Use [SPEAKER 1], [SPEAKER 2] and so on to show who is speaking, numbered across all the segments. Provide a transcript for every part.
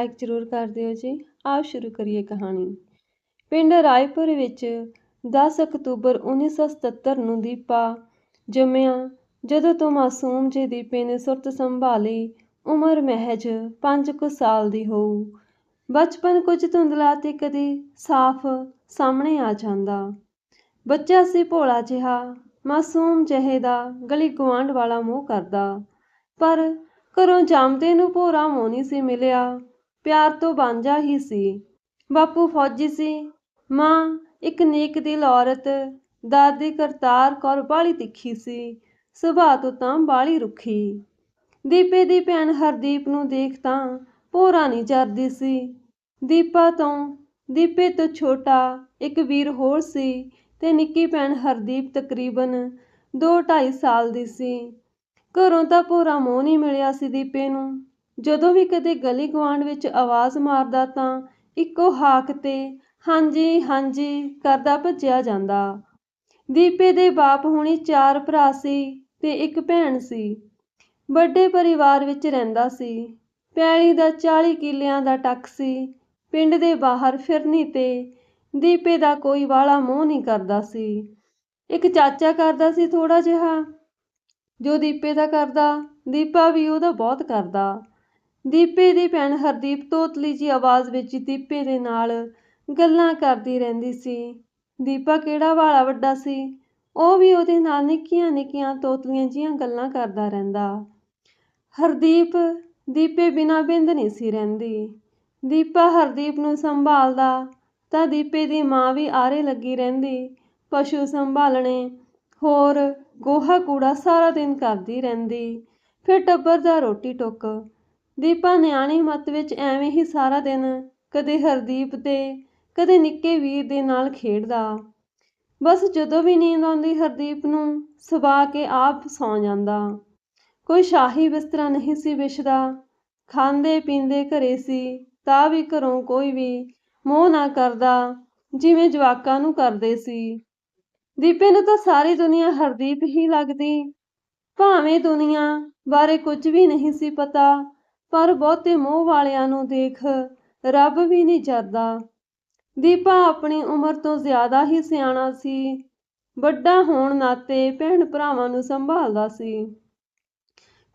[SPEAKER 1] Like ਜ਼ਰੂਰ ਕਰ ਦਿਓ ਜੀ। ਆਓ ਸ਼ੁਰੂ ਕਰੀਏ ਕਹਾਣੀ। ਪਿੰਡ ਰਾਏਪੁਰ ਵਿੱਚ 10 ਅਕਤੂਬਰ 1977 ਨੂੰ ਦੀਪਾ ਜੰਮਿਆ। ਜਦੋਂ ਤੋਂ ਮਾਸੂਮ ਜੇ ਦੀਪੇ ਨੇ ਸੁਰਤ ਸੰਭਾਲੀ, ਉਮਰ ਮਹਿਜ 5 ਕੁ ਸਾਲ ਦੀ ਹੋਊ। ਬਚਪਨ ਕੁਝ ਧੁੰਦਲਾ ਤੇ ਕਦੀ ਸਾਫ਼ ਸਾਹਮਣੇ ਆ ਜਾਂਦਾ। ਬੱਚਾ ਸੀ ਭੋਲਾ ਜਿਹਾ, ਮਾਸੂਮ ਜਿਹੇ ਦਾ ਗਲੀ ਗੁਆਂਢ ਵਾਲਾ ਮੋਹ ਕਰਦਾ। ਪਰ ਘਰੋਂ ਜਾਮਦੇ ਨੂੰ ਭੋਰਾ ਮੂੰਹ ਨਹੀਂ ਸੀ ਮਿਲਿਆ। ਪਿਆਰ ਤੋਂ ਵਾਂਝਾ ਹੀ ਸੀ। ਬਾਪੂ ਫੌਜੀ ਸੀ। ਮਾਂ ਇੱਕ ਨੇਕ ਦਿਲ ਔਰਤ, ਦਾਦੀ ਕਰਤਾਰ ਕੌਰ ਬਾਹਲੀ ਤਿੱਖੀ ਸੀ। ਸੁਭਾਅ ਤੋਂ ਤਾਂ ਬਾਲੀ ਰੁੱਖੀ। ਦੀਪੇ ਦੀ ਭੈਣ ਹਰਦੀਪ ਨੂੰ ਦੇਖ ਤਾਂ ਭੋਰਾ ਨਹੀਂ ਜਰਦੀ ਸੀ। ਦੀਪਾ ਤੋਂ ਦੀਪੇ ਤੋਂ ਛੋਟਾ ਇੱਕ ਵੀਰ ਹੋਰ ਸੀ ਤੇ ਨਿੱਕੀ ਭੈਣ ਹਰਦੀਪ ਤਕਰੀਬਨ 2-2.5 ਸਾਲ ਦੀ ਸੀ। ਘਰੋਂ ਤਾਂ ਭੋਰਾ ਮੂੰਹ ਨਹੀਂ ਮਿਲਿਆ ਸੀ ਦੀਪੇ ਨੂੰ। ਜਦੋਂ ਵੀ ਕਦੇ ਗਲੀ ਗੁਆਂਢ ਵਿੱਚ ਆਵਾਜ਼ ਮਾਰਦਾ ਤਾਂ ਇੱਕੋ ਹਾਕ ਤੇ ਹਾਂਜੀ ਹਾਂਜੀ ਕਰਦਾ ਭੱਜਿਆ ਜਾਂਦਾ। ਦੀਪੇ ਦੇ ਬਾਪ ਹੁਣੀ ਚਾਰ ਭਰਾ ਸੀ ਤੇ ਇੱਕ ਭੈਣ ਸੀ। ਵੱਡੇ ਪਰਿਵਾਰ ਵਿੱਚ ਰਹਿੰਦਾ ਸੀ। ਪੈਲੀ ਦਾ 40 ਕਿੱਲਿਆਂ ਦਾ ਟੱਕ ਸੀ। ਪਿੰਡ ਦੇ ਬਾਹਰ ਫਿਰਨੀ ਤੇ ਦੀਪੇ ਦਾ ਕੋਈ ਵਾਲਾ ਮੋਹ ਨਹੀਂ ਕਰਦਾ ਸੀ। ਇੱਕ ਚਾਚਾ ਕਰਦਾ ਸੀ ਥੋੜਾ ਜਿਹਾ। ਜੋ ਦੀਪੇ ਦਾ ਕਰਦਾ, ਦੀਪਾ ਵੀ ਉਹਦਾ ਬਹੁਤ ਕਰਦਾ। ਦੀਪੇ ਦੀ ਭੈਣ ਹਰਦੀਪ ਤੋਤਲੀ ਜੀ ਆਵਾਜ਼ ਵਿੱਚ ਦੀਪੇ ਦੇ ਨਾਲ ਗੱਲਾਂ ਕਰਦੀ ਰਹਿੰਦੀ ਸੀ। ਦੀਪਾ ਕਿਹੜਾ ਵਾਲਾ ਵੱਡਾ ਸੀ? ਉਹ ਵੀ ਉਹਦੇ ਨਾਲ ਨਿੱਕੀਆਂ ਨਿੱਕੀਆਂ ਤੋਤਲੀਆਂ ਜੀਆਂ ਗੱਲਾਂ ਕਰਦਾ ਰਹਿੰਦਾ। ਹਰਦੀਪ, ਦੀਪੇ ਬਿਨਾਂ ਬਿੰਦ ਨਹੀਂ ਸੀ ਰਹਿੰਦੀ। ਦੀਪਾ ਹਰਦੀਪ ਨੂੰ ਸੰਭਾਲਦਾ ਤਾਂ ਦੀਪੇ ਦੀ ਮਾਂ ਵੀ ਆਰੇ ਲੱਗੀ ਰਹਿੰਦੀ। ਪਸ਼ੂ ਸੰਭਾਲਣੇ, ਹੋਰ ਗੋਹਾ ਕੂੜਾ ਸਾਰਾ ਦਿਨ ਕਰਦੀ ਰਹਿੰਦੀ। ਫਿਰ ਟੱਬਰ ਦਾ ਰੋਟੀ ਟੁੱਕ ਦੀਪਾ ਨਿਆਣੀ ਮਤ ਵਿੱਚ ਐਵੇਂ ਹੀ ਸਾਰਾ ਦਿਨ ਕਦੇ ਹਰਦੀਪ ਤੇ, ਕਦੇ ਨਿੱਕੇ ਵੀਰ ਦੇ ਨਾਲ ਖੇਡਦਾ। ਬਸ ਜਦੋਂ ਵੀ ਨੀਂਦ ਆਉਂਦੀ ਹਰਦੀਪ ਨੂੰ ਸਵਾ ਕੇ ਆਪ ਸੌਂ ਜਾਂਦਾ। ਕੋਈ ਸ਼ਾਹੀ ਬਿਸਤਰਾ ਨਹੀਂ ਸੀ ਵਿਛਦਾ। ਖਾਂਦੇ ਪੀਂਦੇ ਘਰੇ ਸੀ, ਤਾਂ ਵੀ ਘਰੋਂ ਕੋਈ ਵੀ ਮੋਹ ਨਾ ਕਰਦਾ, ਜਿਵੇਂ ਜਵਾਕਾਂ ਨੂੰ ਕਰਦੇ ਸੀ। ਦੀਪੇ ਨੂੰ ਤਾਂ ਸਾਰੀ ਦੁਨੀਆ ਹਰਦੀਪ ਹੀ ਲੱਗਦੀ। ਭਾਵੇਂ ਦੁਨੀਆ ਬਾਰੇ ਕੁਝ ਵੀ ਨਹੀਂ ਸੀ ਪਤਾ ਪਰ ਬਹੁਤੇ ਮੋਹ ਵਾਲਿਆਂ ਨੂੰ ਦੇਖ ਰੱਬ ਵੀ ਨਹੀਂ ਜਰਦਾ। ਦੀਪਾ ਆਪਣੀ ਉਮਰ ਤੋਂ ਜ਼ਿਆਦਾ ਹੀ ਸਿਆਣਾ ਸੀ। ਵੱਡਾ ਹੋਣ ਨਾਤੇ ਭੈਣ ਭਰਾਵਾਂ ਨੂੰ ਸੰਭਾਲਦਾ ਸੀ।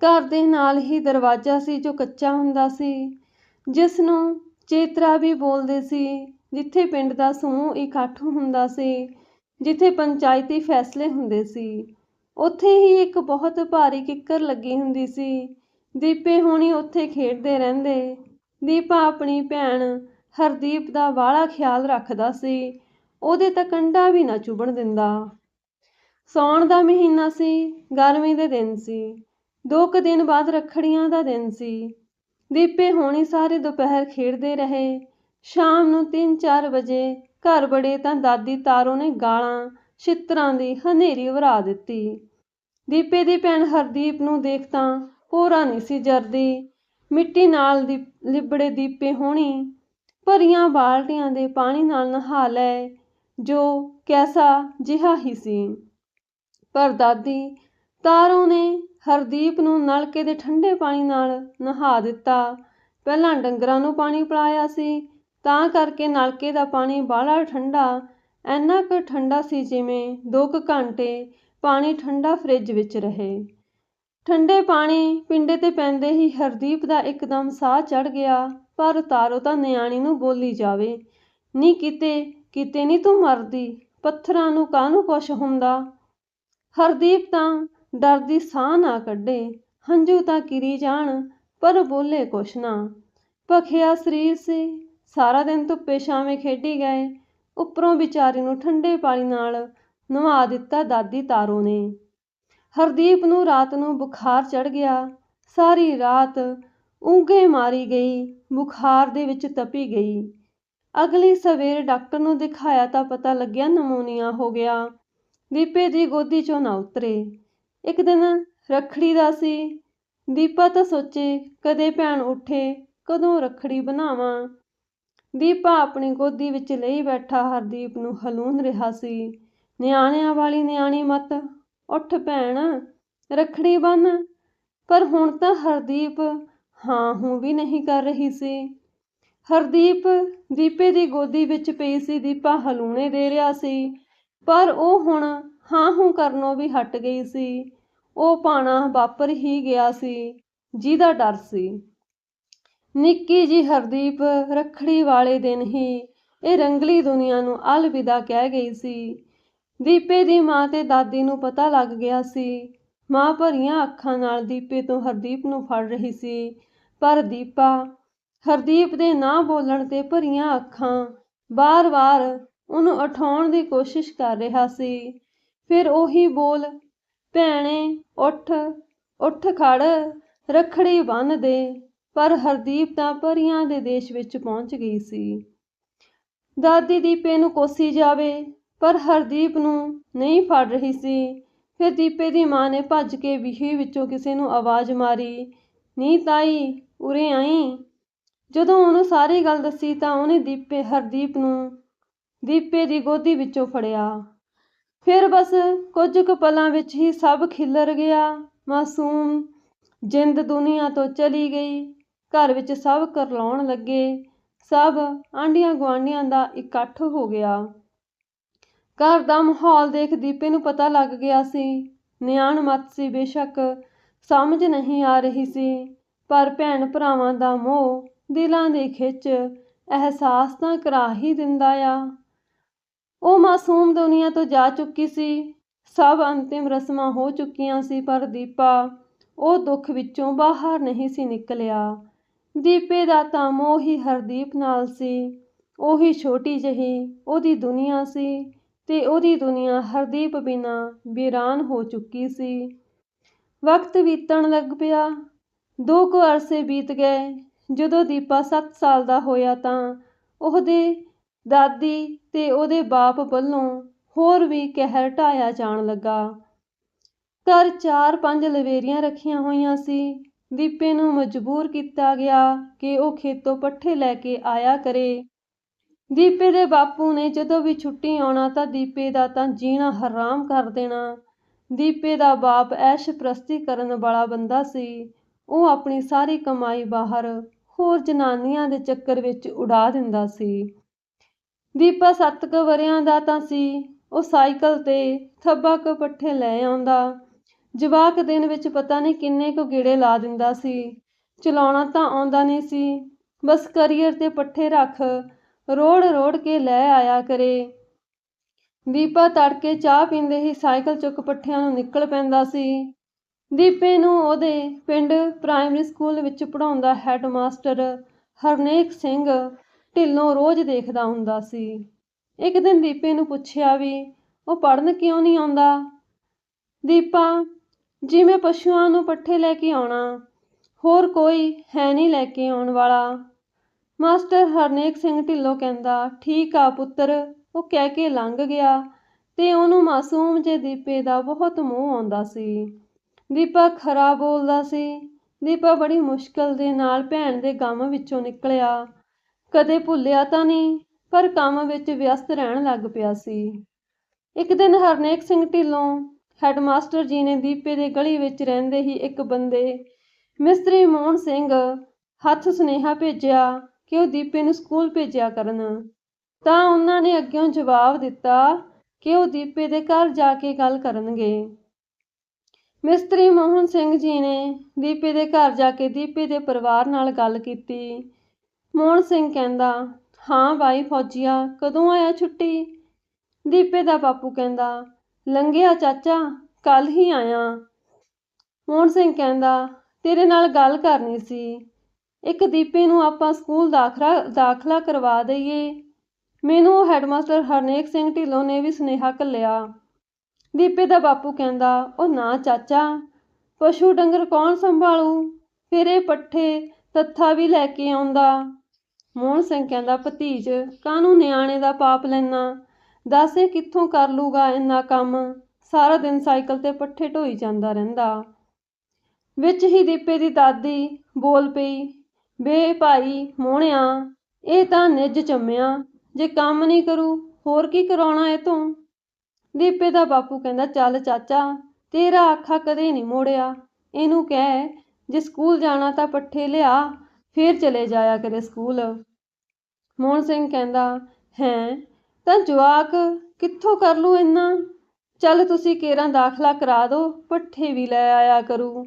[SPEAKER 1] ਘਰ ਦੇ ਨਾਲ ਹੀ ਦਰਵਾਜ਼ਾ ਸੀ ਜੋ ਕੱਚਾ ਹੁੰਦਾ ਸੀ। ਜਿਸ ਨੂੰ ਚੇਤਰਾ ਵੀ ਬੋਲਦੇ ਸੀ, ਜਿੱਥੇ ਪਿੰਡ ਦਾ ਸਮੂਹ ਇਕੱਠ ਹੁੰਦਾ ਸੀ, ਜਿੱਥੇ ਪੰਚਾਇਤੀ ਫੈਸਲੇ ਹੁੰਦੇ ਸੀ, ਉੱਥੇ ਹੀ ਇੱਕ ਬਹੁਤ ਭਾਰੀ ਕਿੱਕਰ ਲੱਗੀ ਹੁੰਦੀ ਸੀ। ਦੀਪੇ ਹੋਣੀ ਉੱਥੇ ਖੇਡਦੇ ਰਹਿੰਦੇ। ਦੀਪਾ ਆਪਣੀ ਭੈਣ ਹਰਦੀਪ ਦਾ ਵਾਲਾ ਖਿਆਲ ਰੱਖਦਾ ਸੀ। ਉਹਦੇ ਤਾਂ ਕੰਡਾ ਵੀ ਨਾ ਚੁਬਣ ਦਿੰਦਾ। ਸੌਣ ਦਾ ਮਹੀਨਾ ਸੀ, ਗਰਮੀ ਦੇ ਦਿਨ ਸੀ। ਦੋ ਕੁ ਦਿਨ ਬਾਅਦ ਰੱਖੜੀਆਂ ਦਾ ਦਿਨ ਸੀ। ਦੀਪੇ ਹੋਣੀ ਸਾਰੇ ਦੁਪਹਿਰ ਖੇਡਦੇ ਰਹੇ। ਸ਼ਾਮ ਨੂੰ 3-4 ਵਜੇ ਘਰ ਬੜੇ ਤਾਂ ਦਾਦੀ ਤਾਰੋ ਨੇ ਗਾਲਾਂ, ਛਿੱਤਰਾਂ ਦੀ ਹਨੇਰੀ ਵਰਾ ਦਿੱਤੀ। ਦੀਪੇ ਦੀ ਭੈਣ ਹਰਦੀਪ ਨੂੰ ਦੇਖ ਤਾਂ ਭੋਰਾ ਨਹੀਂ ਸੀ ਜਰਦੀ। ਮਿੱਟੀ ਨਾਲ ਦੀ ਲਿਬੜੇ ਦੀਪੇ ਹੋਣੀ ਭਰੀਆਂ ਬਾਲਟੀਆਂ ਦੇ ਪਾਣੀ ਨਾਲ ਨਹਾ ਲੈ, ਜੋ ਕੈਸਾ ਜਿਹਾ ਹੀ ਸੀ। ਪਰ ਦਾਦੀ ਤਾਰੋਂ ਨੇ ਹਰਦੀਪ ਨੂੰ ਨਲਕੇ ਦੇ ਠੰਡੇ ਪਾਣੀ ਨਾਲ ਨਹਾ ਦਿੱਤਾ। ਪਹਿਲਾਂ ਡੰਗਰਾਂ ਨੂੰ ਪਾਣੀ ਪਿਲਾਇਆ ਸੀ, ਤਾਂ ਕਰਕੇ ਨਲਕੇ ਦਾ ਪਾਣੀ ਬਾਹਲਾ ਠੰਡਾ ਇੰਨਾ ਕੁ ਠੰਡਾ ਸੀ ਜਿਵੇਂ ਦੋ ਕੁ ਘੰਟੇ ਪਾਣੀ ਠੰਡਾ ਫਰਿੱਜ ਵਿੱਚ ਰਹੇ। ਠੰਡੇ ਪਾਣੀ ਪਿੰਡੇ ਤੇ ਪੈਂਦੇ ਹੀ ਹਰਦੀਪ ਦਾ ਇੱਕਦਮ ਸਾਹ ਚੜ ਗਿਆ, ਪਰ ਤਾਰੋ ਤਾਂ ਨਿਆਣੀ ਨੂੰ ਬੋਲੀ ਜਾਵੇ। ਨੀ ਕਿਤੇ ਕਿਤੇ ਨਹੀਂ ਤੂੰ ਮਰਦੀ, ਪੱਥਰਾਂ ਨੂੰ ਕਾਹਨੂੰ ਕੁਛ ਹੁੰਦਾ? ਹਰਦੀਪ ਤਾਂ ਡਰ ਦੀ ਸਾਹ ਨਾ ਕੱਢੇ, ਹੰਝੂ ਤਾਂ ਕਿਰੀ ਜਾਣ, ਪਰ ਬੋਲੇ ਕੁਛ ਨਾ। ਭਖਿਆ ਸਰੀਰ ਸੀ, ਸਾਰਾ ਦਿਨ ਧੁੱਪੇ ਛਾਵੇਂ ਖੇਡੀ ਗਏ, ਉੱਪਰੋਂ ਵਿਚਾਰੀ ਨੂੰ ਠੰਡੇ ਪਾਣੀ ਨਾਲ ਨਵਾ ਦਿੱਤਾ ਦਾਦੀ ਤਾਰੋ ਨੇ। ਹਰਦੀਪ ਨੂੰ ਰਾਤ ਨੂੰ ਬੁਖਾਰ ਚੜ ਗਿਆ। ਸਾਰੀ ਰਾਤ ਉਂਘੇ ਮਾਰੀ ਗਈ, ਬੁਖਾਰ ਦੇ ਵਿੱਚ ਤਪੀ ਗਈ। ਅਗਲੀ ਸਵੇਰ ਡਾਕਟਰ ਨੂੰ ਦਿਖਾਇਆ ਤਾਂ ਪਤਾ ਲੱਗਿਆ ਨਮੂਨੀਆ ਹੋ ਗਿਆ। ਦੀਪੇ ਦੀ ਗੋਦੀ ਚੋਂ ਨਾ ਉਤਰੇ। ਇੱਕ ਦਿਨ ਰੱਖੜੀ ਦਾ ਸੀ। ਦੀਪਾ ਤਾਂ ਸੋਚੇ, ਕਦੇ ਭੈਣ ਉੱਠੇ, ਕਦੋਂ ਰੱਖੜੀ ਬਣਾਵਾਂ। ਦੀਪਾ ਆਪਣੀ ਗੋਦੀ ਵਿੱਚ ਲਈ ਬੈਠਾ, ਹਰਦੀਪ ਨੂੰ ਹਲੂਣ ਰਿਹਾ ਸੀ। ਨਿਆਣਿਆਂ ਵਾਲੀ ਨਿਆਣੀ ਮਤ ਉੱਠ ਭੈਣ, ਰੱਖੜੀ ਬੰਨ। ਪਰ ਹੁਣ ਤਾਂ ਹਰਦੀਪ, ਹਾਂ ਹੂੰ ਵੀ ਨਹੀਂ ਕਰ ਰਹੀ ਸੀ। ਹਰਦੀਪ ਦੀਪੇ ਦੀ ਗੋਦੀ ਵਿੱਚ ਪਈ ਸੀ, ਦੀਪਾ ਹਲੂਣੇ ਦੇ ਰਿਹਾ ਸੀ। ਪਰ ਉਹ ਹੁਣ ਹਾਂ, ਹੂੰ ਕਰਨੋਂ ਵੀ ਹਟ ਗਈ ਸੀ। ਉਹ ਪਾਣਾ ਵਾਪਰ ਹੀ ਗਿਆ ਸੀ, ਜਿਹਦਾ ਡਰ ਸੀ। ਨਿੱਕੀ ਜੀ ਹਰਦੀਪ ਰੱਖੜੀ ਵਾਲੇ ਦਿਨ ਹੀ ਇਹ ਰੰਗਲੀ ਦੁਨੀਆ ਨੂੰ ਅਲਵਿਦਾ ਕਹਿ ਗਈ ਸੀ। ਦੀਪੇ ਦੀ ਮਾਂ ਤੇ ਦਾਦੀ ਨੂੰ ਪਤਾ ਲੱਗ ਗਿਆ ਸੀ। ਮਾਂ ਭਰੀਆਂ ਅੱਖਾਂ ਨਾਲ ਦੀਪੇ ਤੋਂ ਹਰਦੀਪ ਨੂੰ ਫੜ ਰਹੀ ਸੀ। ਪਰ ਦੀਪਾ, ਹਰਦੀਪ ਦੇ ਨਾ ਬੋਲਣ ਤੇ ਭਰੀਆਂ ਅੱਖਾਂ ਬਾਰ-ਬਾਰ ਉਹਨੂੰ ਉਠਾਉਣ ਦੀ ਕੋਸ਼ਿਸ਼ ਕਰ ਰਿਹਾ ਸੀ। ਫਿਰ ਉਹੀ ਬੋਲ, ਭੈਣੇ, ਉੱਠ ਉੱਠ ਖੜ, ਰੱਖੜੀ ਬੰਨ ਦੇ। ਪਰ ਹਰਦੀਪ ਤਾਂ ਪਰੀਆਂ ਦੇ ਦੇਸ਼ ਵਿੱਚ ਪਹੁੰਚ ਗਈ ਸੀ। ਦਾਦੀ ਦੀਪੇ ਨੂੰ ਕੋਸੀ ਜਾਵੇ ਪਰ ਹਰਦੀਪ ਨੂੰ ਨਹੀਂ ਫੜ ਰਹੀ ਸੀ। ਫਿਰ ਦੀਪੇ ਦੀ ਮਾਂ ਨੇ ਭੱਜ ਕੇ ਵਿਹੀ ਵਿੱਚੋਂ ਕਿਸੇ ਨੂੰ ਆਵਾਜ਼ ਮਾਰੀ, ਨੀ ਤਾਈ, ਉਰੇ ਆਈ? ਜਦੋਂ ਉਹਨੂੰ ਸਾਰੀ ਗੱਲ ਦੱਸੀ ਤਾਂ ਉਹਨੇ ਦੀਪੇ, ਹਰਦੀਪ ਨੂੰ ਦੀਪੇ ਦੀ ਗੋਦੀ ਵਿੱਚੋਂ ਫੜਿਆ। ਫਿਰ ਬਸ ਕੁਝ ਕੁ ਪਲਾਂ ਵਿੱਚ ਹੀ ਸਭ ਖਿਲਰ ਗਿਆ। ਮਾਸੂਮ ਜਿੰਦ ਦੁਨੀਆ ਤੋਂ ਚਲੀ ਗਈ। ਘਰ ਵਿੱਚ ਸਭ ਕਰਲਾਉਣ ਲੱਗੇ। ਸਭ ਆਂਢੀਆਂ ਗੁਆਂਢੀਆਂ ਦਾ ਇਕੱਠ ਹੋ ਗਿਆ। ਘਰ ਦਾ ਮਾਹੌਲ ਦੇਖ ਦੀਪੇ ਨੂੰ ਪਤਾ ਲੱਗ ਗਿਆ ਸੀ। ਨਿਆਣ ਮਤ ਸੀ ਬੇਸ਼ੱਕ, ਸਮਝ ਨਹੀਂ ਆ ਰਹੀ ਸੀ। ਪਰ ਭੈਣ ਭਰਾਵਾਂ ਦਾ ਮੋਹ ਦਿਲਾਂ ਦੇ ਖਿੱਚ ਅਹਿਸਾਸ ਤਾਂ ਕਰਾ ਹੀ ਦਿੰਦਾ ਆ। ਉਹ ਮਾਸੂਮ ਦੁਨੀਆ ਤੋਂ ਜਾ ਚੁੱਕੀ ਸੀ। ਸਭ ਅੰਤਿਮ ਰਸਮਾਂ ਹੋ ਚੁੱਕੀਆਂ ਸੀ, ਪਰ ਦੀਪਾ ਉਹ ਦੁੱਖ ਵਿੱਚੋਂ ਬਾਹਰ ਨਹੀਂ ਸੀ ਨਿਕਲਿਆ। ਦੀਪੇ ਦਾ ਤਾਂ ਮੋਹ ਹੀ ਹਰਦੀਪ ਨਾਲ ਸੀ। ਉਹੀ ਛੋਟੀ ਜਿਹੀ ਉਹਦੀ ਦੁਨੀਆ ਸੀ। ਤੇ ਉਹਦੀ ਦੁਨੀਆ ਹਰਦੀਪ ਬਿਨਾ ਵੀਰਾਨ ਹੋ ਚੁੱਕੀ ਸੀ। ਵਕਤ ਬੀਤਣ ਲੱਗ ਪਿਆ। ਦੋ ਕੁ ਅਰਸੇ ਬੀਤ ਗਏ। ਜਦੋਂ ਦੀਪਾ 7 ਸਾਲ ਦਾ ਹੋਇਆ ਤਾਂ ਉਹਦੇ ਦਾਦੀ ਤੇ ਉਹਦੇ ਬਾਪ ਵੱਲੋਂ ਹੋਰ ਵੀ ਕਹਿਰ ਢਾਇਆ ਜਾਣ ਲੱਗਾ। ਘਰ ਚਾਰ ਪੰਜ ਲਵੇਰੀਆਂ ਰੱਖੀਆਂ ਹੋਈਆਂ ਸੀ। ਦੀਪੇ ਨੂੰ ਮਜਬੂਰ ਕੀਤਾ ਗਿਆ ਕਿ ਉਹ ਖੇਤੋਂ ਪੱਠੇ ਲੈ ਕੇ ਆਇਆ ਕਰੇ। ਦੀਪੇ ਦੇ ਬਾਪੂ ਨੇ ਜਦੋਂ ਵੀ ਛੁੱਟੀ ਆਉਣਾ ਤਾਂ ਦੀਪੇ ਦਾ ਤਾਂ ਜੀਣਾ ਹਰਾਮ ਕਰ ਦੇਣਾ। ਦੀਪੇ ਦਾ ਬਾਪ ਐਸ਼ ਪ੍ਰਸਤੀ ਕਰਨ ਵਾਲਾ ਬੰਦਾ ਸੀ। ਉਹ ਆਪਣੀ ਸਾਰੀ ਕਮਾਈ ਬਾਹਰ ਹੋਰ ਜਨਾਨੀਆਂ ਦੇ ਚੱਕਰ ਵਿੱਚ ਉਡਾ ਦਿੰਦਾ ਸੀ। ਦੀਪਾ ਸੱਤ ਕੁ ਵਰਿਆਂ ਦਾ ਤਾਂ ਸੀ। ਉਹ ਸਾਈਕਲ ਤੇ ਥੱਬਾ ਕੁ ਪੱਠੇ ਲੈ ਆਉਂਦਾ। ਜਵਾਕ ਦਿਨ ਵਿੱਚ ਪਤਾ ਨਹੀਂ ਕਿੰਨੇ ਕੁ ਗੇੜੇ ਲਾ ਦਿੰਦਾ ਸੀ। ਚਲਾਉਣਾ ਤਾਂ ਆਉਂਦਾ ਨਹੀਂ ਸੀ। ਬਸ ਕਰੀਅਰ ਤੇ ਪੱਠੇ ਰੱਖ ਰੋੜ ਰੋੜ ਕੇ ਲੈ ਆਇਆ ਕਰੇ। ਦੀਪਾ ਤੜਕੇ ਚਾਹ ਪੀਂਦੇ ਹੀ ਸਾਈਕਲ ਚੁੱਕ ਪੱਠਿਆਂ ਨੂੰ ਨਿਕਲ ਪੈਂਦਾ ਸੀ। ਦੀਪੇ ਨੂੰ ਉਹਦੇ ਪਿੰਡ ਪ੍ਰਾਇਮਰੀ ਸਕੂਲ ਵਿੱਚ ਪੜਾਉਂਦਾ ਹੈਡਮਾਸਟਰ ਹਰਨੇਕ ਸਿੰਘ ਢਿੱਲੋਂ ਰੋਜ਼ ਦੇਖਦਾ ਹੁੰਦਾ ਸੀ। ਇੱਕ ਦਿਨ ਦੀਪੇ ਨੂੰ ਪੁੱਛਿਆ ਵੀ, ਉਹ ਪੜਨ ਕਿਉਂ ਨਹੀਂ ਆਉਂਦਾ? ਦੀਪਾ, ਜਿਵੇਂ ਪਸ਼ੂਆਂ ਨੂੰ ਪੱਠੇ ਲੈ ਕੇ ਆਉਣਾ, ਹੋਰ ਕੋਈ ਹੈ ਨਹੀਂ ਲੈ ਕੇ ਆਉਣ ਵਾਲਾ। ਮਾਸਟਰ ਹਰਨੇਕ ਸਿੰਘ ਢਿੱਲੋਂ ਕਹਿੰਦਾ, ਠੀਕ ਆ ਪੁੱਤਰ, ਉਹ ਕਹਿ ਕੇ ਲੰਘ ਗਿਆ। ਤੇ ਉਹਨੂੰ ਮਾਸੂਮ ਜੇ ਦੀਪੇ ਦਾ ਬਹੁਤ ਮੋਹ ਆਉਂਦਾ ਸੀ। ਦੀਪਾ ਖਰਾ ਬੋਲਦਾ ਸੀ। ਦੀਪਾ ਬੜੀ ਮੁਸ਼ਕਲ ਦੇ ਨਾਲ ਭੈਣ ਦੇ ਗਮ ਵਿੱਚੋਂ ਨਿਕਲਿਆ। ਕਦੇ ਭੁੱਲਿਆ ਤਾਂ ਨਹੀਂ, ਪਰ ਕੰਮ ਵਿੱਚ ਵਿਅਸਤ ਰਹਿਣ ਲੱਗ ਪਿਆ ਸੀ। ਇੱਕ ਦਿਨ ਹਰਨੇਕ ਸਿੰਘ ਢਿੱਲੋਂ ਹੈਡਮਾਸਟਰ ਜੀ ਨੇ ਦੀਪੇ ਦੇ ਗਲੀ ਵਿੱਚ ਰਹਿੰਦੇ ਹੀ ਇੱਕ ਬੰਦੇ, ਮਿਸਤਰੀ ਮੋਹਨ ਸਿੰਘ, ਹੱਥ ਸੁਨੇਹਾ ਭੇਜਿਆ। ਕਿ ਉਹ ਦੀਪੇ ਨੂੰ ਸਕੂਲ ਭੇਜਿਆ ਕਰਨ। ਤਾਂ ਉਹਨਾਂ ਨੇ ਅੱਗਿਓਂ ਜਵਾਬ ਦਿੱਤਾ ਕਿ ਉਹ ਦੀਪੇ ਦੇ ਘਰ ਜਾ ਕੇ ਗੱਲ ਕਰਨਗੇ। ਮਿਸਤਰੀ ਮੋਹਨ ਸਿੰਘ ਜੀ ਨੇ ਦੀਪੇ ਦੇ ਘਰ ਜਾ ਕੇ ਦੀਪੇ ਦੇ ਪਰਿਵਾਰ ਨਾਲ ਗੱਲ ਕੀਤੀ। ਮੋਹਨ ਸਿੰਘ ਕਹਿੰਦਾ, ਹਾਂ ਬਾਈ ਫੌਜੀਆ, ਕਦੋਂ ਆਇਆ ਛੁੱਟੀ? ਦੀਪੇ ਦਾ ਬਾਪੂ ਕਹਿੰਦਾ, ਲੰਘਿਆ ਚਾਚਾ ਕੱਲ ਹੀ ਆਇਆ। ਮੋਹਨ ਸਿੰਘ ਕਹਿੰਦਾ, ਤੇਰੇ ਨਾਲ ਗੱਲ ਕਰਨੀ ਸੀ। ਇੱਕ ਦੀਪੇ ਨੂੰ ਆਪਾਂ ਸਕੂਲ ਦਾਖਲਾ ਦਾਖਲਾ ਕਰਵਾ ਦਈਏ। ਮੈਨੂੰ ਹੈਡਮਾਸਟਰ ਹਰਨੇਕ ਸਿੰਘ ਢਿੱਲੋਂ ਨੇ ਵੀ ਸੁਨੇਹਾ ਘੱਲਿਆ। ਦੀਪੇ ਦਾ ਬਾਪੂ ਕਹਿੰਦਾ, ਉਹ ਨਾ ਚਾਚਾ, ਪਸ਼ੂ ਡੰਗਰ ਕੌਣ ਸੰਭਾਲੂ? ਫਿਰ ਇਹ ਪੱਠੇ, ਤੱਥਾ ਵੀ ਲੈ ਕੇ ਆਉਂਦਾ। ਮੋਹਨ ਸਿੰਘ ਕਹਿੰਦਾ, ਭਤੀਜ, ਕਾਹਨੂੰ ਨਿਆਣੇ ਦਾ ਪਾਪ ਲੈਣਾ? ਦੱਸ ਇਹ ਕਿੱਥੋਂ ਕਰ ਲੂਗਾ ਇੰਨਾ ਕੰਮ? ਸਾਰਾ ਦਿਨ ਸਾਈਕਲ ਤੇ ਪੱਠੇ ਢੋਈ ਜਾਂਦਾ ਰਹਿੰਦਾ। ਵਿੱਚ ਹੀ ਦੀਪੇ ਦੀ ਦਾਦੀ ਬੋਲ ਪਈ ਬੇ ਭਾਈ ਮੋਹਣਿਆ ਇਹ ਤਾਂ ਨਿੱਜ ਚੰਮਿਆ, ਜੇ ਕੰਮ ਨਹੀਂ ਕਰੂ, ਹੋਰ ਕੀ ਕਰਾਉਣਾ ਇਹ ਤੋਂ? ਦੀਪੇ ਦਾ ਬਾਪੂ ਕਹਿੰਦਾ, ਚੱਲ ਚਾਚਾ, ਤੇਰਾ ਆਖਾ ਕਦੇ ਨਹੀਂ ਮੋੜਿਆ। ਇਹਨੂੰ ਕਹਿ, ਜੇ ਸਕੂਲ ਜਾਣਾ ਤਾਂ ਪੱਠੇ ਲਿਆ, ਫੇਰ ਚਲੇ ਜਾਇਆ ਕਰੇ ਸਕੂਲ। ਮੋਹਨ ਸਿੰਘ ਕਹਿੰਦਾ, ਹੈਂ, ਤਾਂ ਜਵਾਕ ਕਿੱਥੋਂ ਕਰ ਲੂ ਇੰਨਾ? ਚੱਲ ਤੁਸੀਂ ਕੇਰਾਂ ਦਾਖਲਾ ਕਰਾ ਦਿਓ ਪੱਠੇ ਵੀ ਲੈ ਆਇਆ ਕਰੂ।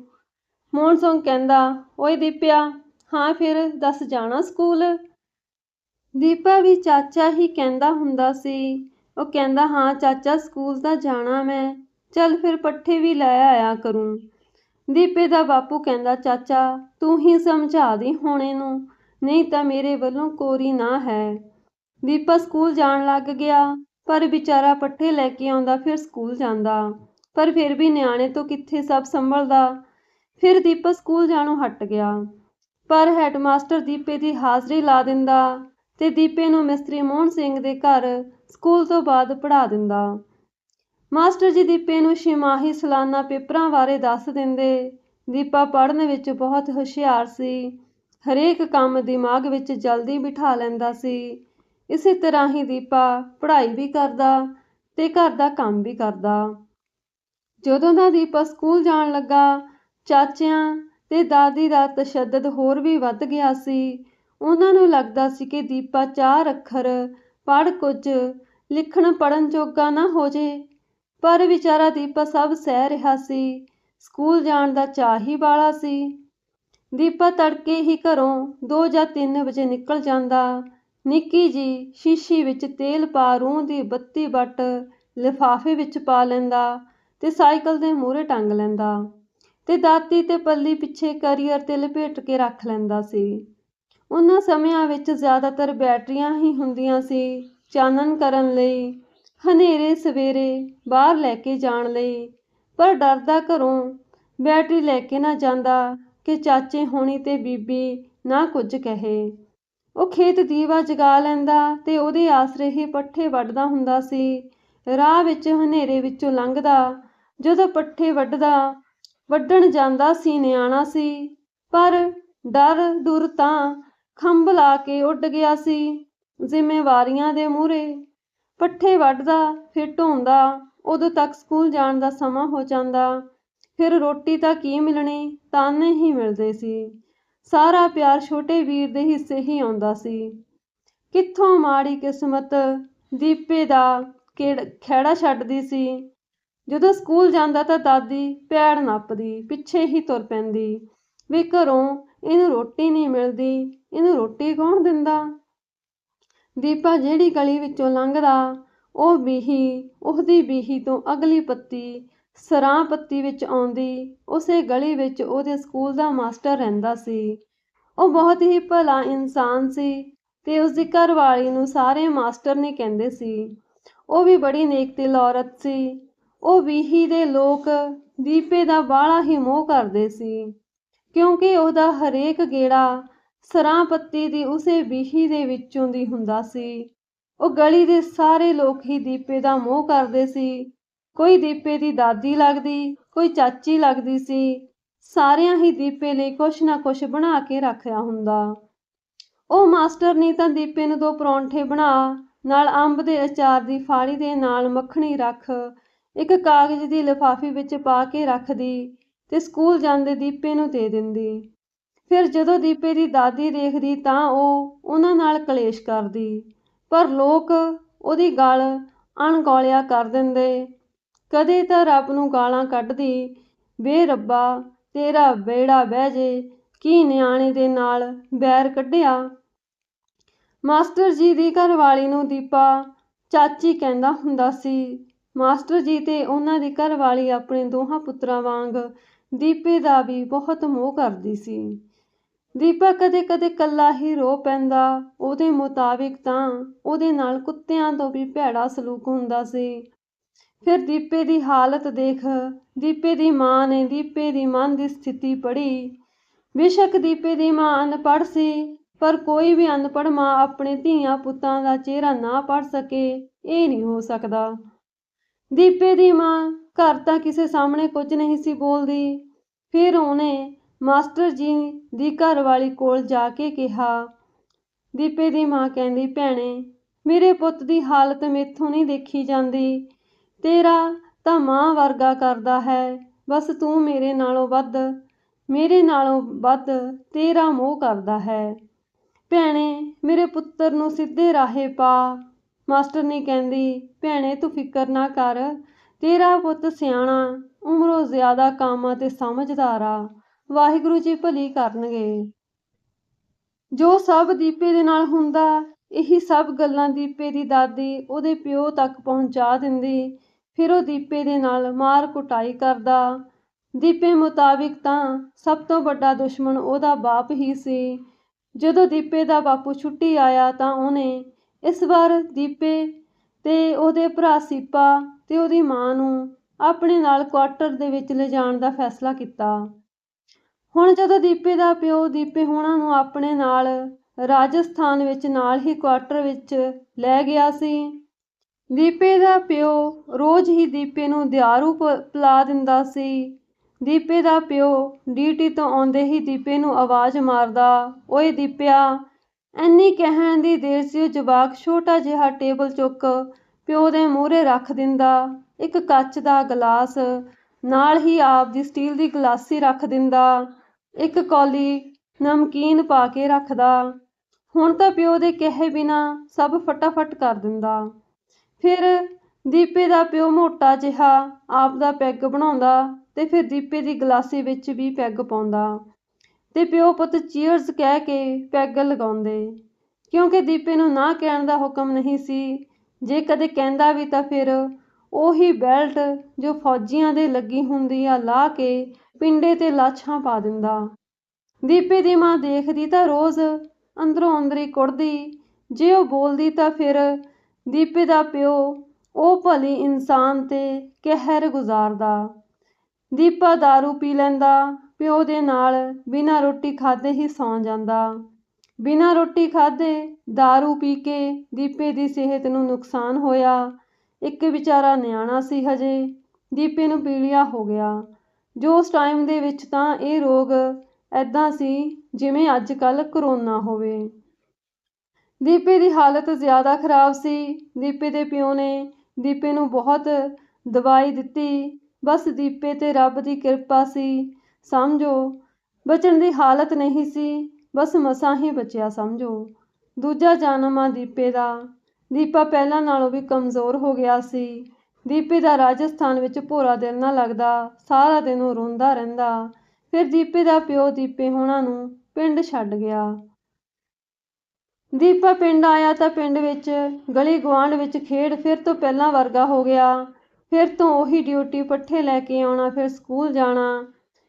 [SPEAKER 1] ਮੋਹਨ ਸਿੰਘ ਕਹਿੰਦਾ, ਓਏ ਦੀਪਿਆ ਹਾਂ, ਫਿਰ ਦੱਸ ਜਾਣਾ ਸਕੂਲ? ਦੀਪਾ ਵੀ ਚਾਚਾ ਹੀ ਕਹਿੰਦਾ ਹੁੰਦਾ ਸੀ। ਉਹ ਕਹਿੰਦਾ, ਹਾਂ, ਚਾਚਾ, ਸਕੂਲ ਤਾਂ ਜਾਣਾ ਮੈਂ। ਚੱਲ ਫਿਰ ਪੱਠੇ ਵੀ ਲੈ ਆਇਆ ਕਰੂੰ। ਦੀਪੇ ਦਾ ਬਾਪੂ ਕਹਿੰਦਾ, ਚਾਚਾ, ਤੂੰ ਹੀ ਸਮਝਾ ਦੇ ਹੋਣੇ ਨੂੰ ਨਹੀਂ ਤਾਂ ਮੇਰੇ ਵੱਲੋਂ ਕੋਰੀ ਨਾ ਹੈ। ਦੀਪਾ ਸਕੂਲ ਜਾਣ ਲੱਗ ਗਿਆ, ਪਰ ਵਿਚਾਰਾ ਪੱਠੇ ਲੈ ਕੇ ਆਉਂਦਾ, ਫਿਰ ਸਕੂਲ ਜਾਂਦਾ। ਪਰ ਫਿਰ ਵੀ ਨਿਆਣੇ ਤੋਂ ਕਿੱਥੇ ਸਭ ਸੰਭਲਦਾ? ਫਿਰ ਦੀਪਾ ਸਕੂਲ ਜਾਣੋਂ ਹਟ ਗਿਆ। ਪਰ ਹੈਡਮਾਸਟਰ ਦੀਪੇ ਦੀ ਹਾਜ਼ਰੀ ਲਾ ਦਿੰਦਾ ਤੇ ਦੀਪੇ ਨੂੰ ਮਿਸਤਰੀ ਮੋਹਨ ਸਿੰਘ ਦੇ ਘਰ ਸਕੂਲ ਤੋਂ ਬਾਅਦ ਪੜ੍ਹਾ ਦਿੰਦਾ। ਮਾਸਟਰ ਜੀ ਦੀਪੇ ਨੂੰ ਛਿਮਾਹੀ ਸਾਲਾਨਾ ਪੇਪਰਾਂ ਬਾਰੇ ਦੱਸ ਦਿੰਦੇ। ਦੀਪਾ ਪੜ੍ਹਨ ਵਿੱਚ ਬਹੁਤ ਹੁਸ਼ਿਆਰ ਸੀ। ਹਰੇਕ ਕੰਮ ਦਿਮਾਗ ਵਿੱਚ ਜਲਦੀ ਬਿਠਾ ਲੈਂਦਾ ਸੀ। ਇਸੇ ਤਰ੍ਹਾਂ ਹੀ ਦੀਪਾ ਪੜ੍ਹਾਈ ਵੀ ਕਰਦਾ ਤੇ ਘਰ ਦਾ ਕੰਮ ਵੀ ਕਰਦਾ। ਜਦੋਂ ਦਾ ਦੀਪਾ ਸਕੂਲ ਜਾਣ ਲੱਗਾ, ਚਾਚਿਆਂ ਤੇ ਦਾਦੀ ਦਾ ਤਸ਼ੱਦਦ ਹੋਰ ਵੀ ਵੱਧ ਗਿਆ ਸੀ। ਉਹਨਾਂ ਨੂੰ ਲੱਗਦਾ ਸੀ ਕਿ ਦੀਪਾ ਚਾਰ ਅੱਖਰ ਪੜ੍ਹ ਕੁਝ, ਲਿਖਣ ਪੜ੍ਹਨ ਜੋਗਾ ਨਾ ਹੋ ਜੇ। ਪਰ ਵਿਚਾਰਾ ਦੀਪਾ ਸਭ ਸਹਿ ਰਿਹਾ ਸੀ। ਸਕੂਲ ਜਾਣ ਦਾ ਚਾਅ ਹੀ ਵਾਲਾ ਸੀ। ਦੀਪਾ ਤੜਕੇ ਹੀ ਘਰੋਂ 2 ਜਾਂ 3 ਵਜੇ ਨਿਕਲ ਜਾਂਦਾ। ਨਿੱਕੀ ਜੀ ਸ਼ੀਸ਼ੀ ਵਿੱਚ ਤੇਲ ਪਾ ਰੂਹ ਦੀ ਬੱਤੀ ਵੱਟ ਲਿਫਾਫੇ ਵਿੱਚ ਪਾ ਲੈਂਦਾ ਤੇ ਸਾਈਕਲ ਦੇ ਮੂਹਰੇ ਟੰਗ ਲੈਂਦਾ। ਤੇ ਦਾਤੀ ਤੇ ਪੱਲੀ ਪਿੱਛੇ ਕਰੀਅਰ ਤੇ ਲਪੇਟ ਕੇ ਰੱਖ ਲੈਂਦਾ ਸੀ। ਉਹਨਾਂ ਸਮਿਆਂ ਵਿੱਚ ਜ਼ਿਆਦਾਤਰ ਬੈਟਰੀਆਂ ਹੀ ਹੁੰਦੀਆਂ ਸੀ ਚਾਨਣ ਕਰਨ ਲਈ, ਹਨੇਰੇ ਸਵੇਰੇ ਬਾਹਰ ਲੈ ਕੇ ਜਾਣ ਲਈ। ਪਰ ਡਰਦਾ ਘਰੋਂ ਬੈਟਰੀ ਲੈ ਕੇ ਨਾ ਜਾਂਦਾ ਕਿ ਚਾਚੇ ਹੋਣੀ ਤੇ ਬੀਬੀ ਨਾ ਕੁਝ ਕਹੇ। ਉਹ ਖੇਤ ਦੀਵਾ ਜਗਾ ਲੈਂਦਾ ਤੇ ਉਹਦੇ ਆਸਰੇ ਹੀ ਪੱਠੇ ਵੱਢਦਾ ਹੁੰਦਾ ਸੀ। ਰਾਹ ਵਿੱਚ ਹਨੇਰੇ ਵਿੱਚੋਂ ਲੰਘਦਾ, ਜਦੋਂ ਪੱਠੇ ਵੱਢਦਾ ਵੱਢਣ ਜਾਂਦਾ ਸੀ, ਨਿਆਣਾ ਸੀ। ਪਰ ਡਰ ਦੁਰ ਤਾਂ ਖੰਭ ਲਾ ਕੇ ਉੱਡ ਗਿਆ ਸੀ। ਜ਼ਿੰਮੇਵਾਰੀਆਂ ਦੇ ਮੂਹਰੇ ਪੱਠੇ ਵੱਢਦਾ, ਫਿਰ ਢੋਂਦਾ, ਉਦੋਂ ਤੱਕ ਸਕੂਲ ਜਾਣ ਦਾ ਸਮਾਂ ਹੋ ਜਾਂਦਾ। ਫਿਰ ਰੋਟੀ ਤਾਂ ਕੀ ਮਿਲਣੀ, ਤਾਨੇ ਹੀ ਮਿਲਦੇ ਸੀ। ਸਾਰਾ ਪਿਆਰ ਛੋਟੇ ਵੀਰ ਦੇ ਹਿੱਸੇ ਹੀ ਆਉਂਦਾ ਸੀ। ਕਿੱਥੋਂ ਮਾੜੀ ਕਿਸਮਤ ਦੀਪੇ ਦਾ ਖਹਿੜਾ ਛੱਡਦੀ ਸੀ। ਜਦੋਂ ਸਕੂਲ ਜਾਂਦਾ ਤਾਂ ਦਾਦੀ ਪੈੜ ਨੱਪਦੀ, ਪਿੱਛੇ ਹੀ ਤੁਰ ਪੈਂਦੀ। ਵੀ ਘਰੋਂ ਇਹਨੂੰ ਰੋਟੀ ਨਹੀਂ ਮਿਲਦੀ, ਇਹਨੂੰ ਰੋਟੀ ਕੌਣ ਦਿੰਦਾ? ਦੀਪਾ ਜਿਹੜੀ ਗਲੀ ਵਿੱਚੋਂ ਲੰਘਦਾ, ਉਹ ਬੀਹੀ, ਉਹਦੀ ਬੀਹੀ ਤੋਂ ਅਗਲੀ ਪੱਤੀ, ਸਰਾਂ ਪੱਤੀ ਵਿੱਚ ਆਉਂਦੀ, ਉਸੇ ਗਲੀ ਵਿੱਚ ਉਹਦੇ ਸਕੂਲ ਦਾ ਮਾਸਟਰ ਰਹਿੰਦਾ ਸੀ। ਉਹ ਬਹੁਤ ਹੀ ਭਲਾ ਇਨਸਾਨ ਸੀ ਤੇ ਉਸਦੀ ਘਰਵਾਲੀ ਨੂੰ ਸਾਰੇ ਮਾਸਟਰ ਨਹੀਂ ਕਹਿੰਦੇ ਸੀ। ਉਹ ਵੀ ਬੜੀ ਨੇਕ ਦਿਲ ਔਰਤ ਸੀ। ਉਹ ਵੀਹੀ ਦੇ ਲੋਕ ਦੀਪੇ ਦਾ ਬਾਹਲਾ ਹੀ ਮੋਹ ਕਰਦੇ ਸੀ, ਕਿਉਂਕਿ ਉਹਦਾ ਹਰੇਕ ਗੇੜਾ ਸਰਾਂ ਪੱਤੀ ਦੀ ਉਸੇ ਵੀਹੀ ਦੇ ਵਿੱਚੋਂ ਦੀ ਹੁੰਦਾ ਸੀ। ਉਹ ਗਲੀ ਦੇ ਸਾਰੇ ਲੋਕ ਹੀ ਦੀਪੇ ਦਾ ਮੋਹ ਕਰਦੇ ਸੀ। ਕੋਈ ਦੀਪੇ ਦੀ ਦਾਦੀ ਲੱਗਦੀ, ਕੋਈ ਚਾਚੀ ਲੱਗਦੀ ਸੀ। ਸਾਰਿਆਂ ਹੀ ਦੀਪੇ ਲਈ ਕੁਛ ਨਾ ਕੁਛ ਬਣਾ ਕੇ ਰੱਖਿਆ ਹੁੰਦਾ। ਉਹ ਮਾਸਟਰ ਨੇ ਤਾਂ ਦੀਪੇ ਨੂੰ ਦੋ ਪਰੌਂਠੇ ਬਣਾ, ਨਾਲ ਅੰਬ ਦੇ ਅਚਾਰ ਦੀ ਫਾਲੀ ਦੇ ਨਾਲ ਮੱਖਣੀ ਰੱਖ ਇੱਕ ਕਾਗਜ਼ ਦੀ ਲਿਫਾਫੀ ਵਿੱਚ ਪਾ ਕੇ ਰੱਖਦੀ ਤੇ ਸਕੂਲ ਜਾਂਦੇ ਦੀਪੇ ਨੂੰ ਦੇ ਦਿੰਦੀ। ਫਿਰ ਜਦੋਂ ਦੀਪੇ ਦੀ ਦਾਦੀ ਦੇਖਦੀ ਤਾਂ ਉਹ ਉਹਨਾਂ ਨਾਲ ਕਲੇਸ਼ ਕਰਦੀ, ਪਰ ਲੋਕ ਉਹਦੀ ਗੱਲ ਅਣਗੌਲਿਆ ਕਰ ਦਿੰਦੇ। ਕਦੇ ਤਾਂ ਰੱਬ ਨੂੰ ਗਾਲਾਂ ਕੱਢਦੀ, ਵੇ ਰੱਬਾ, ਤੇਰਾ ਬੇੜਾ ਬਹਿ ਜੇ, ਕੀ ਨਿਆਣੇ ਦੇ ਨਾਲ ਬੈਰ ਕੱਢਿਆ? ਮਾਸਟਰ ਜੀ ਦੀ ਘਰਵਾਲੀ ਨੂੰ ਦੀਪਾ ਚਾਚੀ ਕਹਿੰਦਾ ਹੁੰਦਾ ਸੀ ਮਾਸਟਰ ਜੀ ਤੇ ਉਹਨਾਂ ਦੀ ਘਰਵਾਲੀ ਆਪਣੇ ਦੋਹਾਂ ਪੁੱਤਰਾਂ ਵਾਂਗ ਦੀਪੇ ਦਾ ਵੀ ਬਹੁਤ ਮੋਹ ਕਰਦੀ ਸੀ। ਦੀਪਾ ਕਦੇ-ਕਦੇ ਕੱਲਾ ਹੀ ਰੋ ਪੈਂਦਾ, ਉਹਦੇ ਮੁਤਾਬਿਕ ਤਾਂ ਉਹਦੇ ਨਾਲ ਕੁੱਤਿਆਂ ਤੋਂ ਵੀ ਭੈੜਾ ਸਲੂਕ ਹੁੰਦਾ ਸੀ। ਫਿਰ ਦੀਪੇ ਦੀ ਹਾਲਤ ਦੇਖ ਦੀਪੇ ਦੀ ਮਾਂ ਨੇ ਦੀਪੇ ਦੀ ਮਨ ਦੀ ਸਥਿਤੀ ਪੜ੍ਹੀ। ਬੇਸ਼ੱਕ ਦੀਪੇ ਦੀ ਮਾਂ ਅਨਪੜ੍ਹ ਸੀ, ਪਰ ਕੋਈ ਵੀ ਅਨਪੜ੍ਹ ਮਾਂ ਆਪਣੇ ਧੀਆਂ ਪੁੱਤਾਂ ਦਾ ਚਿਹਰਾ ਨਾ ਪੜ੍ਹ ਸਕੇ, ਇਹ ਨਹੀਂ ਹੋ ਸਕਦਾ। ਦੀਪੇ ਦੀ ਮਾਂ ਘਰ ਤਾਂ ਕਿਸੇ ਸਾਹਮਣੇ ਕੁਝ ਨਹੀਂ ਸੀ ਬੋਲਦੀ। ਫਿਰ ਉਹਨੇ ਮਾਸਟਰ ਜੀ ਦੀ ਘਰਵਾਲੀ ਕੋਲ ਜਾ ਕੇ ਕਿਹਾ, ਦੀਪੇ ਦੀ ਮਾਂ ਕਹਿੰਦੀ, ਭੈਣੇ, ਮੇਰੇ ਪੁੱਤ ਦੀ ਹਾਲਤ ਮੈਥੋਂ ਨਹੀਂ ਦੇਖੀ ਜਾਂਦੀ। ਤੇਰਾ ਤਾਂ ਮਾਂ ਵਰਗਾ ਕਰਦਾ ਹੈ। ਬਸ ਤੂੰ ਮੇਰੇ ਨਾਲੋਂ ਵੱਧ, ਮੇਰੇ ਨਾਲੋਂ ਵੱਧ ਤੇਰਾ ਮੋਹ ਕਰਦਾ ਹੈ। ਭੈਣੇ, ਮੇਰੇ ਪੁੱਤਰ ਨੂੰ ਸਿੱਧੇ ਰਾਹੇ ਪਾ। ਮਾਸਟਰ ਮਾਸਟਰਨੀ ਕਹਿੰਦੀ, ਭੈਣੇ, ਤੂੰ ਫਿਕਰ ਨਾ ਕਰ। ਤੇਰਾ ਪੁੱਤ ਸਿਆਣਾ, ਉਮਰੋਂ ਜ਼ਿਆਦਾ ਕਾਮਾ ਤੇ ਸਮਝਦਾਰ ਆ। ਵਾਹਿਗੁਰੂ ਜੀ ਭਲੀ ਕਰਨਗੇ। ਜੋ ਸਭ ਦੀਪੇ ਦੇ ਨਾਲ ਹੁੰਦਾ, ਇਹੀ ਸਭ ਗੱਲਾਂ ਦੀਪੇ ਦੀ ਦਾਦੀ ਉਹਦੇ ਪਿਓ ਤੱਕ ਪਹੁੰਚਾ ਦਿੰਦੀ। ਫਿਰ ਉਹ ਦੀਪੇ ਦੇ ਨਾਲ ਮਾਰ ਕੁਟਾਈ ਕਰਦਾ। ਦੀਪੇ ਮੁਤਾਬਿਕ ਤਾਂ ਸਭ ਤੋਂ ਵੱਡਾ ਦੁਸ਼ਮਣ ਉਹਦਾ ਬਾਪ ਹੀ ਸੀ। ਜਦੋਂ ਦੀਪੇ ਦਾ ਬਾਪੂ ਛੁੱਟੀ ਆਇਆ ਤਾਂ ਉਹਨੇ ਇਸ ਵਾਰ ਦੀਪੇ ਤੇ ਉਹਦੇ ਭਰਾ ਸੀਪਾ ਤੇ ਉਹਦੀ ਮਾਂ ਨੂੰ ਆਪਣੇ ਨਾਲ ਕੁਆਟਰ ਦੇ ਵਿੱਚ ਲਿਜਾਣ ਦਾ ਫੈਸਲਾ ਕੀਤਾ। ਹੁਣ ਜਦੋਂ ਦੀਪੇ ਦਾ ਪਿਓ ਦੀਪੇ ਹੋਣਾ ਨੂੰ ਆਪਣੇ ਨਾਲ ਰਾਜਸਥਾਨ ਵਿੱਚ ਨਾਲ ਹੀ ਕੁਆਟਰ ਵਿੱਚ ਲੈ ਗਿਆ ਸੀ, ਦੀਪੇ ਦਾ ਪਿਓ ਰੋਜ਼ ਹੀ ਦੀਪੇ ਨੂੰ ਦਿਆਰੂ ਪ- ਪਿਲਾ ਦਿੰਦਾ ਸੀ। ਦੀਪੇ ਦਾ ਪਿਓ ਡੀਟੀ ਤੋਂ ਆਉਂਦੇ ਹੀ ਦੀਪੇ ਨੂੰ ਆਵਾਜ਼ ਮਾਰਦਾ, ਓਏ ਦੀਪਿਆ ਐਨੀ ਕਹਿਣ ਦੀ ਦੇਰ ਸੀ ਉਹ ਜਵਾਕ ਛੋਟਾ ਜਿਹਾ ਟੇਬਲ ਚੁੱਕ ਪਿਓ ਦੇ ਮੂਹਰੇ ਰੱਖ ਦਿੰਦਾ। ਇੱਕ ਕੱਚ ਦਾ ਗਲਾਸ ਨਾਲ ਹੀ ਆਪ ਦੀ ਸਟੀਲ ਦੀ ਗਲਾਸੀ ਰੱਖ ਦਿੰਦਾ। ਇੱਕ ਕੌਲੀ ਨਮਕੀਨ ਪਾ ਕੇ ਰੱਖਦਾ। ਹੁਣ ਤਾਂ ਪਿਓ ਦੇ ਕਹੇ ਬਿਨਾ ਸਭ ਫਟਾਫਟ ਕਰ ਦਿੰਦਾ। ਫਿਰ ਦੀਪੇ ਦਾ ਪਿਓ ਮੋਟਾ ਜਿਹਾ ਆਪ ਦਾ ਪੈਗ ਬਣਾਉਂਦਾ ਤੇ ਫਿਰ ਦੀਪੇ ਦੀ ਗਲਾਸੀ ਵਿੱਚ ਵੀ ਪੈਗ ਪਾਉਂਦਾ। ਤੇ ਪਿਓ ਪੁੱਤ ਚੀਅਰਸ ਕਹਿ ਕੇ ਪੈਗ ਲਗਾਉਂਦੇ। ਕਿਉਂਕਿ ਦੀਪੇ ਨੂੰ ਨਾ ਕਹਿਣ ਦਾ ਹੁਕਮ ਨਹੀਂ ਸੀ, ਜੇ ਕਦੇ ਕਹਿੰਦਾ ਵੀ ਤਾਂ ਫਿਰ ਉਹੀ ਬੈਲਟ ਜੋ ਫੌਜੀਆਂ ਦੇ ਲੱਗੀ ਹੁੰਦੀ ਆ ਲਾ ਕੇ ਪਿੰਡੇ ਤੇ ਲਾਛਾਂ ਪਾ ਦਿੰਦਾ। ਦੀਪੇ ਦੀ ਮਾਂ ਦੇਖਦੀ ਤਾਂ ਰੋਜ਼ ਅੰਦਰੋਂ ਅੰਦਰੀ ਕੁੜਦੀ, ਜੇ ਉਹ ਬੋਲਦੀ ਤਾਂ ਫਿਰ ਦੀਪੇ ਦਾ ਪਿਓ ਉਹ ਭਲੀ ਇਨਸਾਨ ਤੇ ਕਹਿਰ ਗੁਜ਼ਾਰਦਾ। ਦੀਪਾ दारू ਪੀ ਲੈਂਦਾ ਪਿਓ ਦੇ ਨਾਲ ਬਿਨਾਂ ਰੋਟੀ ਖਾਧੇ ਹੀ ਸੌਂ ਜਾਂਦਾ। ਬਿਨਾਂ ਰੋਟੀ ਖਾਧੇ दारू ਪੀ ਕੇ ਦੀਪੇ ਦੀ ਸਿਹਤ ਨੂੰ ਨੁਕਸਾਨ ਹੋਇਆ। ਇੱਕ ਵਿਚਾਰਾ ਨਿਆਣਾ ਸੀ ਹਜੇ, ਦੀਪੇ ਨੂੰ ਪੀਲੀਆ ਹੋ ਗਿਆ। ਜੋ ਉਸ ਟਾਈਮ ਦੇ ਵਿੱਚ ਤਾਂ ਇਹ ਰੋਗ ਐਦਾਂ ਸੀ ਜਿਵੇਂ ਅੱਜ ਕੱਲ੍ਹ ਕਰੋਨਾ ਹੋਵੇ। ਦੀਪੇ ਦੀ ਹਾਲਤ ਜ਼ਿਆਦਾ ਖਰਾਬ ਸੀ। ਦੀਪੇ ਦੇ ਪਿਓ ਨੇ ਦੀਪੇ ਨੂੰ ਬਹੁਤ ਦਵਾਈ ਦਿੱਤੀ। ਬਸ ਦੀਪੇ ਤੇ ਰੱਬ ਦੀ ਕਿਰਪਾ ਸੀ। ਸਮਝੋ। ਬਚਣ ਦੀ ਹਾਲਤ ਨਹੀਂ ਸੀ, ਬਸ ਮਸਾਂ ਹੀ ਬਚਿਆ ਸਮਝੋ। ਦੂਜਾ ਜਨਮ ਆ ਦੀਪੇ ਦਾ। ਦੀਪਾ ਪਹਿਲਾਂ ਨਾਲੋਂ ਵੀ ਕਮਜ਼ੋਰ ਹੋ ਗਿਆ ਸੀ। ਦੀਪੇ ਦਾ ਰਾਜਸਥਾਨ ਵਿੱਚ ਭੋਰਾ ਦਿਲ ਨਾ ਲੱਗਦਾ, ਸਾਰਾ ਦਿਨ ਉਹ ਰੋਂਦਾ ਰਹਿੰਦਾ। ਫਿਰ ਦੀਪੇ ਦਾ ਪਿਓ ਦੀਪੇ ਹੋਣਾ ਨੂੰ ਪਿੰਡ ਛੱਡ ਗਿਆ। ਦੀਪਾ ਪਿੰਡ ਆਇਆ ਤਾਂ ਪਿੰਡ ਵਿੱਚ ਗਲੀ ਗੁਆਂਢ ਵਿੱਚ ਖੇਡ ਫਿਰ ਤੋਂ ਪਹਿਲਾਂ ਵਰਗਾ ਹੋ ਗਿਆ। ਫਿਰ ਤੋਂ ਉਹੀ ਡਿਊਟੀ ਪੱਠੇ ਲੈ ਕੇ ਆਉਣਾ, ਫਿਰ ਸਕੂਲ ਜਾਣਾ।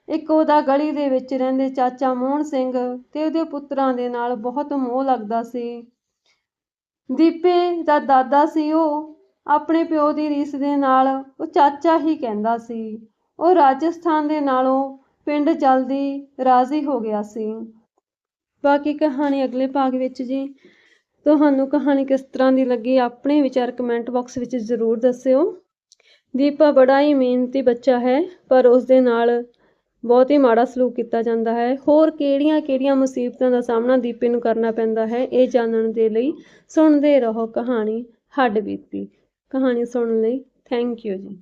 [SPEAKER 1] ਇੱਕ ਉਹਦਾ ਗਲੀ ਦੇ ਵਿੱਚ ਰਹਿੰਦੇ ਚਾਚਾ ਮੋਹਨ ਸਿੰਘ ਤੇ ਉਹਦੇ ਪੁੱਤਰਾਂ ਦੇ ਨਾਲ ਬਹੁਤ ਮੋਹ ਲੱਗਦਾ ਸੀ। ਦੀਪੇ ਦਾ ਦਾਦਾ ਸੀ ਉਹ, ਆਪਣੇ ਪਿਓ ਦੀ ਰੀਸ ਦੇ ਨਾਲ ਉਹ ਚਾਚਾ ਹੀ ਕਹਿੰਦਾ ਸੀ। ਉਹ ਰਾਜਸਥਾਨ ਦੇ ਨਾਲੋਂ ਪਿੰਡ ਜਲਦੀ ਰਾਜ਼ੀ ਹੋ ਗਿਆ ਸੀ। ਬਾਕੀ ਕਹਾਣੀ ਅਗਲੇ ਭਾਗ ਵਿੱਚ ਜੀ। ਤੁਹਾਨੂੰ ਕਹਾਣੀ ਕਿਸ ਤਰ੍ਹਾਂ ਦੀ ਲੱਗੀ ਆਪਣੇ ਵਿਚਾਰ ਕਮੈਂਟ ਬਾਕਸ ਵਿੱਚ ਜ਼ਰੂਰ ਦੱਸਿਓ। ਦੀਪਾ ਬੜਾ ਹੀ ਮਿਹਨਤੀ ਬੱਚਾ ਹੈ, ਪਰ ਉਸ ਦੇ ਨਾਲ ਬਹੁਤ ਹੀ ਮਾੜਾ ਸਲੂਕ ਕੀਤਾ ਜਾਂਦਾ ਹੈ। ਹੋਰ ਕਿਹੜੀਆਂ-ਕਿਹੜੀਆਂ ਮੁਸੀਬਤਾਂ ਦਾ ਸਾਹਮਣਾ ਦੀਪੇ ਨੂੰ ਕਰਨਾ ਪੈਂਦਾ ਹੈ, ਇਹ ਜਾਣਨ ਦੇ ਲਈ ਸੁਣਦੇ ਰਹੋ ਕਹਾਣੀ ਹੱਡ ਬੀਤੀ। ਕਹਾਣੀ ਸੁਣਨ ਲਈ ਥੈਂਕ ਯੂ ਜੀ।